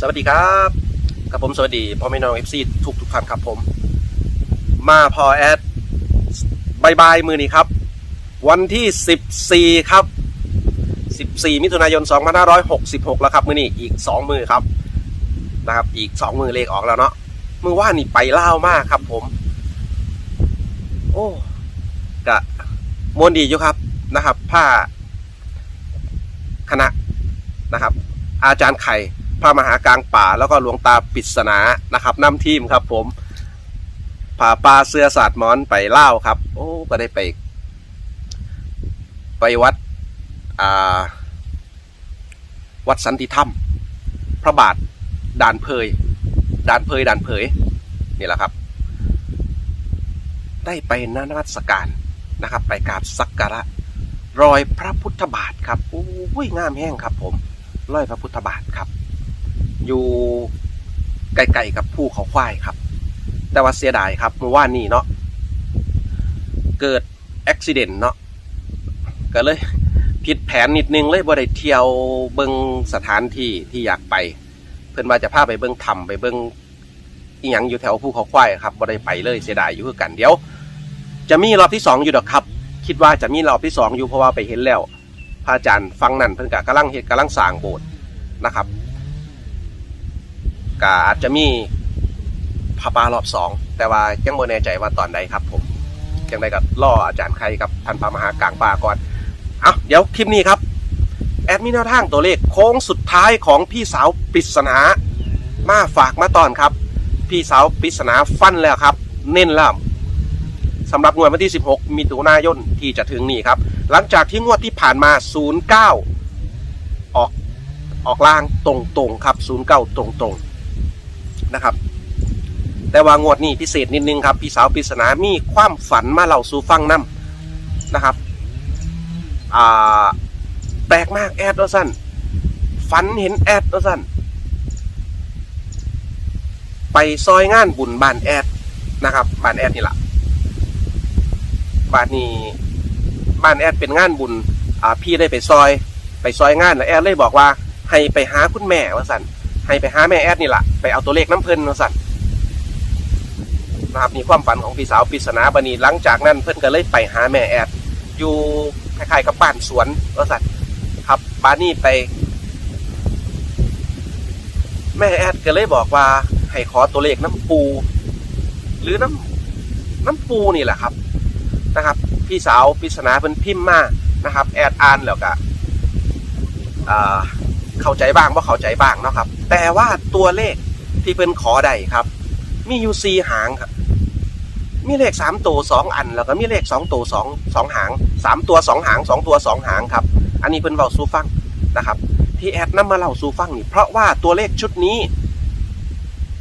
สวัสดีครับกับผมสวัสดีพ่อแม่น้องเอฟซีทุกทุกท่านครับผม มาพอแอดบายบายมือนี้ครับ วันที่ 14 ครับ 14 มิถุนายน 2566 แล้วครับ มือนี้อีก 2 มือครับนะครับ อีก 2 มือเลขออกแล้วเนาะมือว่านี่ไปเล่ามากครับผม โอ้กะมวนดีอยู่ครับนะครับผ้าคณะนะครับ อาจารย์ไข่ พระมหากลางป่าแล้วก็หลวงตาปริศนานะครับนำทีมครับ ผมผ่าปลาเสื้อศาสตร์มอนไปเล่าครับ โอ้ก็ได้ไป ไปวัดอ่าวัดสันติธรรม พระบาทด่านเพยด่านเพยด่านเผยนี่แหละครับ ได้ไปนมัสการนะครับ ไปกราบสักการะรอยพระพุทธบาทครับโอ้ยงามแห้งครับ ผมรอยพระพุทธบาทครับ อยู่ไกลๆกับภูเขาควายครับ แต่ว่าเสียดายครับเมื่อวานนี้เนาะเกิดอุบิเหตุเนาะก็เลยผิดแผนนิดนึงเลยบ่ได้เที่ยวเบิงสถานที่ที่อยากไป เพิ่อนว่าจะพาไปเบิงถ้ำไปเบิงอีหยังอยู่แถวภูเขาควายครับบ่ได้ไปเลยเสียดายอยู่คือกันเดี๋ยว จะมีรอบที่สองอยู่ดอกครับ คิดว่าจะมีรอบที่สองอยู่เพราะว่าไปเห็นแล้วพระอาจารย์ฟังนั่นเพิ่นก็กำลังเฮ็ดกำลังสร้างโบสถ์นะครับ ก็อาจจะมีพาปารอบสองแต่ว่ายังไม่แน่ใจว่าตอนใดครับ ผมยังไงก็ล่ออาจารย์ใครกับท่านพระมหากลางป่าก่อนเอาเดี๋ยวคลิปนี้ครับแอดมินแนวทางตัวเลขโค้งสุดท้ายของพี่สาวปริศนามาฝากมาตอนครับ พี่สาวปริศนาฟันแล้วครับ เน้นแล้วสำหรับงวดวันที่ 16 มิถุนายนที่จะถึงนี้ครับ หลังจากที่งวดที่ผ่านมา 09 ออกออกล่างตรงๆครับ 09 ตรงๆ นะครับ แต่ว่างวดนี้พิเศษนิดนึงครับ พี่สาวปริศนามีความฝันมาเล่าสู่ฟังนํนะครับอ่าแปลกมากแอดว่าสั้นฝันเห็นแอดว่าสั้นไปซอยงานบุญบ้านแอดนะครับบ้านแอดนี่แหละบ้านนี้บ้านแอดเป็นงานบุญอ่าพี่ได้ไปซอย ไปซอยงานแล้วแอดเลยบอกว่า ให้ไปหาคุณแม่ว่าสัน ให้ไปหาแม่แอดนี่แหละไปเอาตัวเลขน้ำเพลินว่าสันนะครับนี่ความฝันของพี่สาวปริศนาบานีหลังจากนั้นเพิ่นก็เลยไปหาแม่แอด อยู่คล้ายๆกับบ้านสวนว่าสันครับบานนี้ไป แม่แอดก็เลยบอกว่าให้ขอตัวเลขน้ำปู หรือน้ำน้ำปูนี่แหละครับนะครับ พี่สาวปริศนาเพิ่นพิมพ์มานะครับ แอดอ่านแล้วก็เข้าใจบ้างว่าเข้าใจบ้างเนาะครับ แต่ว่าตัวเลขที่เพิ่นขอได้ครับ มีอยู่สี่หางครับ มีเลขสามตัวสองอัน แล้วก็มีเลขสองตัวสองสองหางสามตัวสองหางสองตัวสองหางครับ อันนี้เพิ่นเบาสู่ฟังนะครับ ที่แอดนำมาเล่าสู่ฟังนี่เพราะว่าตัวเลขชุดนี้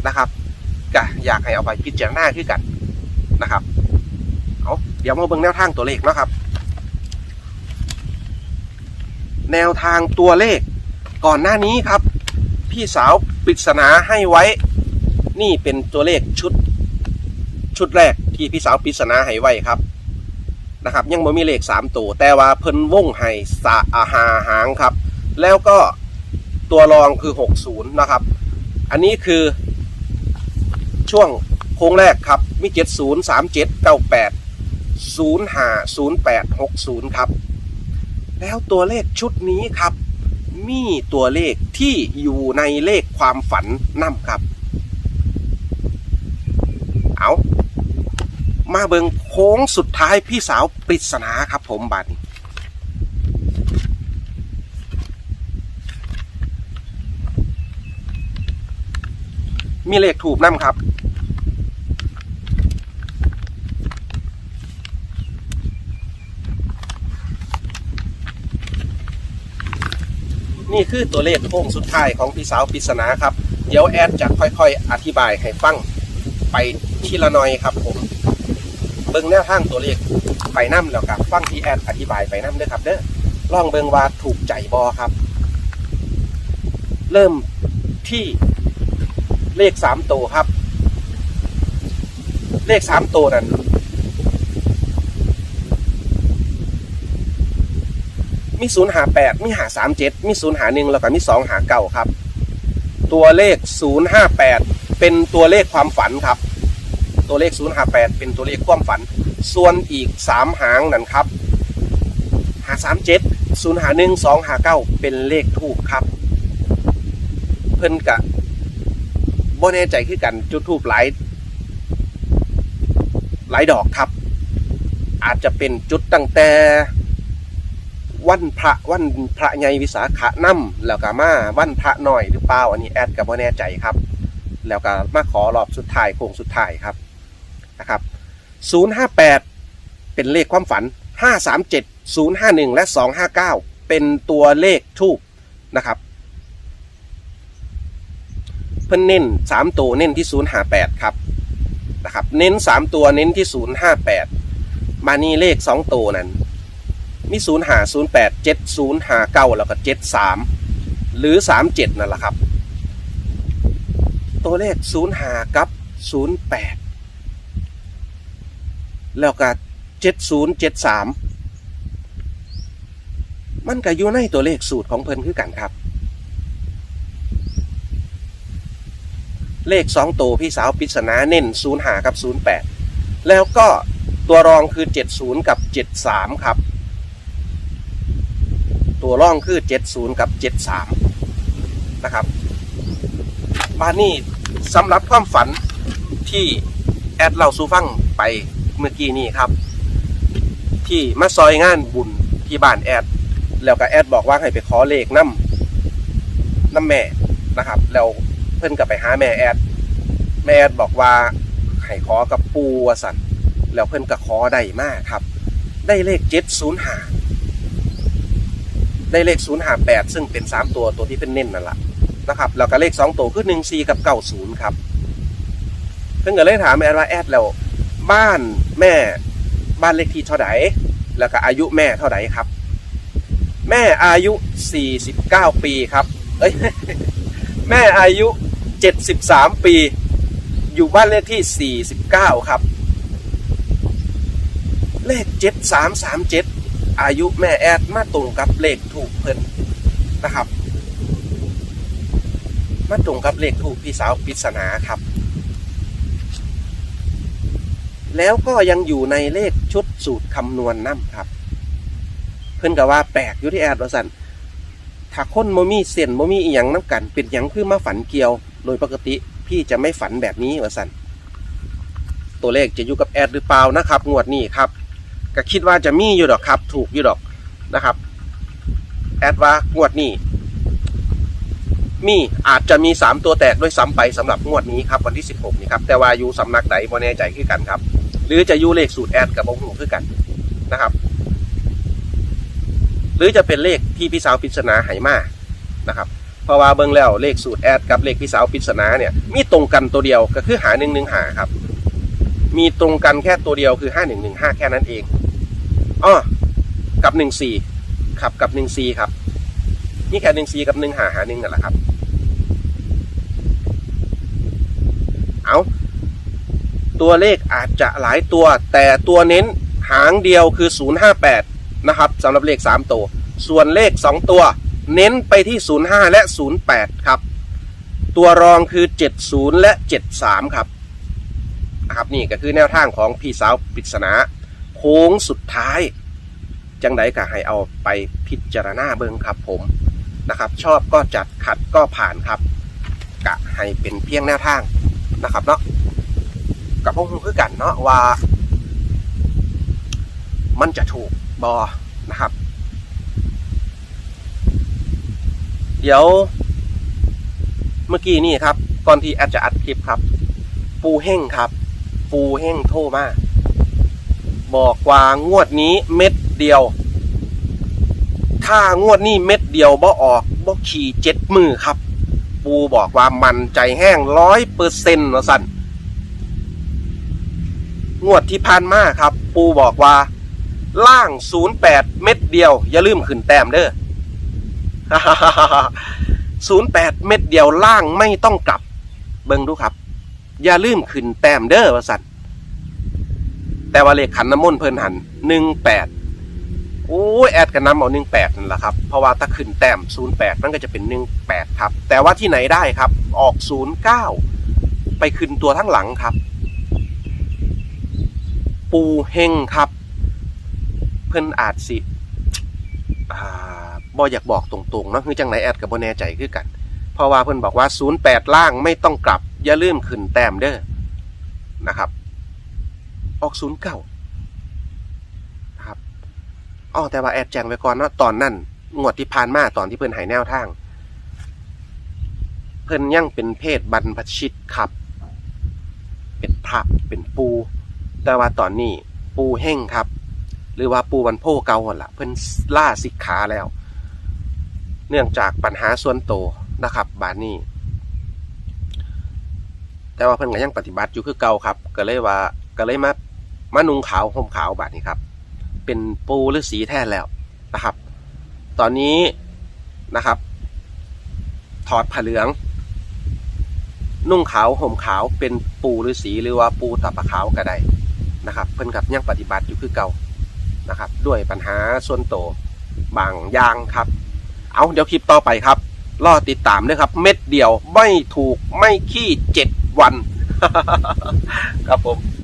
นะครับก็อยากให้เอาไปพิจารณาขึ้นกันนะครับเอาเดี๋ยวมาเบิ่งแนวทางตัวเลขนะครับ แนวทางตัวเลขก่อนหน้านี้ครับ พี่สาวปริศนาให้ไว้ นี่เป็นตัวเลขชุด ชุดแรกที่พี่สาวปริศนาให้ไว้ครับนะครับ ยังไม่มีเลขสามตัวแต่ว่าเพิ่นวงให้สาอาหาหางครับ แล้วก็ตัวรองคือ 60 นะครับ อันนี้คือช่วงโค้งแรกครับ มี 70 37 98 05 08 60 ครับ แล้วตัวเลขชุดนี้ครับ มีตัวเลขที่อยู่ในเลขความฝันนํครับ เอามาเบิงโค้งสุดท้ายพี่สาวปริศนาครับผมบัดนี้มีเลขถูกนํครับ นี่คือตัวเลขโค้งสุดท้ายของพี่สาวปริศนาครับ เดี๋ยวแอดจะค่อยๆ อธิบายให้ฟังไปทีละหน่อยครับผมเบิ่งแนวทางตัวเลขไปน้ำแล้วครับฟังที่แอดอธิบายไปน้ำด้อครับเด้อลองเบิ่งว่าถูกใจบอครับ เริ่มที่เลขสามตัวครับ เลขสามตัวนั้น มีศูนย์หาแปดมีหาสามเจ็ดมีศูนย์หาหนึ่งแล้วก็มีสองหาเก้าครับ ตัวเลข058เป็นตัวเลขความฝันครับ ตัวเลข058เป็นตัวเลขความฝัน ส่วนอีก3หางนั่นครับ537 051 259เก้าเป็นเลขทูกครับ เพิ่นกะบ่แน่ใจคือกันจุดทูบหลายหลายดอกครับ อาจจะเป็นจุดตั้งแต่ วันพระวันพระใหญ่วิสาขะน้ำแล้วก็มาวันพระหน่อยหรือเปล่าอันนี้แอดก็บ่แน่ใจครับ แล้วก็มาขอรอบสุดท้ายโค้งสุดท้ายครับนะครับ 058 เป็นเลขความฝัน 537 051 และ 259 เป็นตัวเลขทูบนะครับเพิ่นเน้น3ตัวเน้นที่ 058 ครับนะครับ เน้น 3 ตัวเน้นที่ 058 มานี่เลข 2 ตัวนั้น มีศูนย์หาศูนย์แปดเจ็ดศูนย์หาเก้าแล้วก็เจ็ดสามหรือสามเจ็ดนั่นแหละครับ ตัวเลขศูนย์หากับศูนย์แปดแล้วก็เจ็ดศูนย์เจ็ดสามมันก็อยู่ในตัวเลขสูตรของเพิ่นคือกันครับ เลขสองตัวพี่สาวปริศนาเน้นศูนย์หากับศูนย์แปดแล้วก็ตัวรองคือเจ็ดศูนย์กับเจ็ดสามครับ ตัวร่องคือ70กับ73นะครับบานนี้สำหรับความฝันที่แอดเราสู่ฟังไปเมื่อกี้นี้ครับ ที่มาซอยงานบุญที่บ้านแอด แล้วก็แอดบอกว่าให้ไปขอเลขน้ำน้ำแม่นะครับ แล้วเพิ่อนก็ไปหาแม่แอด แม่แอดบอกว่าให้ขอกับปูวสันแล้วเพิ่อนก็ขอได้มากครับ ได้เลข705 ได้เลข058ซึ่งเป็น3ตัวตัวที่เป็นเน้นนั่นแหละนะครับแล้วก็เลข2ตัวคือ1 4กับ90ครับเพิ่งก็เลยถามแอดว่าแอดแล้ว บ้านแม่บ้านเลขที่เท่าไหร่แล้วก็อายุแม่เท่าไหร่ครับ แม่อายุ 49 ปีครับ เอ้ย แม่อายุ 73 ปี อยู่บ้านเลขที่ 49 ครับ เลข 7337 อายุแม่แอดมาตรงกับเลขถูกเพิ่นนะครับ มาตรงกับเลขถูกพี่สาวปริศนาครับ แล้วก็ยังอยู่ในเลขชุดสูตรคำนวณนำครับ เพิ่นก็ว่าแปลกอยู่ที่แอดว่าสันถ้าคนโมมีเส้นโมมีอีหยังน้ำกัน เป็นหยังคือมาฝันเกี่ยว โดยปกติพี่จะไม่ฝันแบบนี้ว่าสันตัวเลขจะอยู่กับแอดหรือเปล่านะครับ งวดนี้ครับ ก็คิดว่าจะมีอยู่ดอกครับ ถูกอยู่ดอกนะครับ แอดว่างวดนี้ มีอาจจะมี3ตัวแตกด้วยซ้ำไปสำหรับงวดนี้ครับวันที่16นี้ครับ แต่ว่าอยู่สำนักไหนบ่แน่ใจคือกันครับ หรือจะอยู่เลขสูตรแอดกับบงหูคือกันนะครับ หรือจะเป็นเลขที่พี่สาวปริศนาไหมานะครับเพราะว่าเบิ่งแล้วเลขสูตรแอดกับเลขพี่สาวปริศนาเนี่ยมีตรงกันตัวเดียวก็คือหาหนึ่งหนึ่งหาครับ มีตรงกันแค่ตัวเดียวคือห้าหนึ่งหนึ่งห้าแค่นั้นเอง อ้อกับหนึ่งสี่ครับกับหนึ่งสี่ครับ นี่แค่หนึ่งสี่กับหนึ่งหาหาหนึ่งนั่นแหละครับ เอาตัวเลขอาจจะหลายตัว แต่ตัวเน้นหางเดียวคือ 058 นะครับสำหรับเลข 3 ตัว ส่วนเลข 2 ตัว เน้นไปที่ 05 และ 08 ครับ ตัวรองคือ 70 และ 73 ครับนะครับนี่ก็คือแนวทางของพี่สาวปริศนา โค้งสุดท้าย จังไดก็ให้เอาไปพิจารณาเบิ่งครับผมนะครับ ชอบก็จัดขัดก็ผ่านครับกะให้เป็นเพียงแนวทางนะครับเนาะกับพวกคือกันเนาะว่า มันจะถูกบอนะครับ เดี๋ยว เมื่อกี้นี่ครับ ก่อนที่แอดจะอัดคลิปครับ ปูเฮ่งครับ ปูเฮ่งโทรมา บอกว่างวดนี้เม็ดเดียว ถ้างวดนี้เม็ดเดียวบ่ออกบ่ขี่เจ็ดมือครับ ปูบอกว่ามันใจแห้งร้อยเปอร์เซ็นต์นะสันงวดที่ผ่านมาครับ ปูบอกว่า ล่าง 08 เม็ดเดียว อย่าลืมขึ้นแต้มเด้อ08 เม็ดเดียวล่างไม่ต้องกลับ เบิ่งดูครับ อย่าลืมขึ้นแต้มเด้อว่าสัน แต่ว่าเลขขันน้ำมนต์เพิ่นหัน18โอ้ยแอดกันน้ำเอาหนึ่งแปดนั่นแหละครับ เพราะว่าถ้าขึ้นแต้มศูนย์แปดมันก็จะเป็นหนึ่งแปดครับ แต่ว่าที่ไหนได้ครับ ออกศูนย์เก้าไปขึ้นตัวทั้งหลังครับ ปูเฮงครับ เพิ่นอาจสิอ่าบ่อยากบอกตรงๆเนาะคือจังไหนแอดกับบ่แน่ใจคือกัน เพราะว่าเพิ่นบอกว่า 08 ล่างไม่ต้องกลับ อย่าลืมขึ้นแต้มเด้อนะครับ ออก09นะครับอ๋อแต่ว่าแอดแจ้งไว้ก่อนเนาะตอนนั้นงวดที่ผ่านมาตอนที่เพิ่นให้แนวทาง เพิ่นยังเป็นเพศบรรพชิตครับ เป็นพระเป็นปู แต่ว่าตอนนี้ปูเฮ่งครับ หรือว่าปูวันโพเก่าหมดละเพิ่นล่าสิกขาแล้ว เนื่องจากปัญหาส่วนโตวนะครับบานนี้ แต่ว่าเพิ่นก็ยังปฏิบัติอยู่คือเก่าครับ ก็เลยว่าก็เลยมา มานุงขาวห่มขาวบาดนี้ครับ เป็นปูฤาษีแทนแล้วนะครับ ตอนนี้นะครับ ถอดผ้าเหลือง นุ่งขาวห่มขาวเป็นปูฤาษีหรือว่าปูตะปะขาวก็ได้นะครับ เพิ่นกับยังปฏิบัติอยู่คือเก่านะครับ ด้วยปัญหาส่วนตัวบางอย่างครับ เอาเดี๋ยวคลิปต่อไปครับรอติดตามด้วยครับ เม็ดเดียวไม่ถูกไม่ขี้เจ็ดวัน ครับผม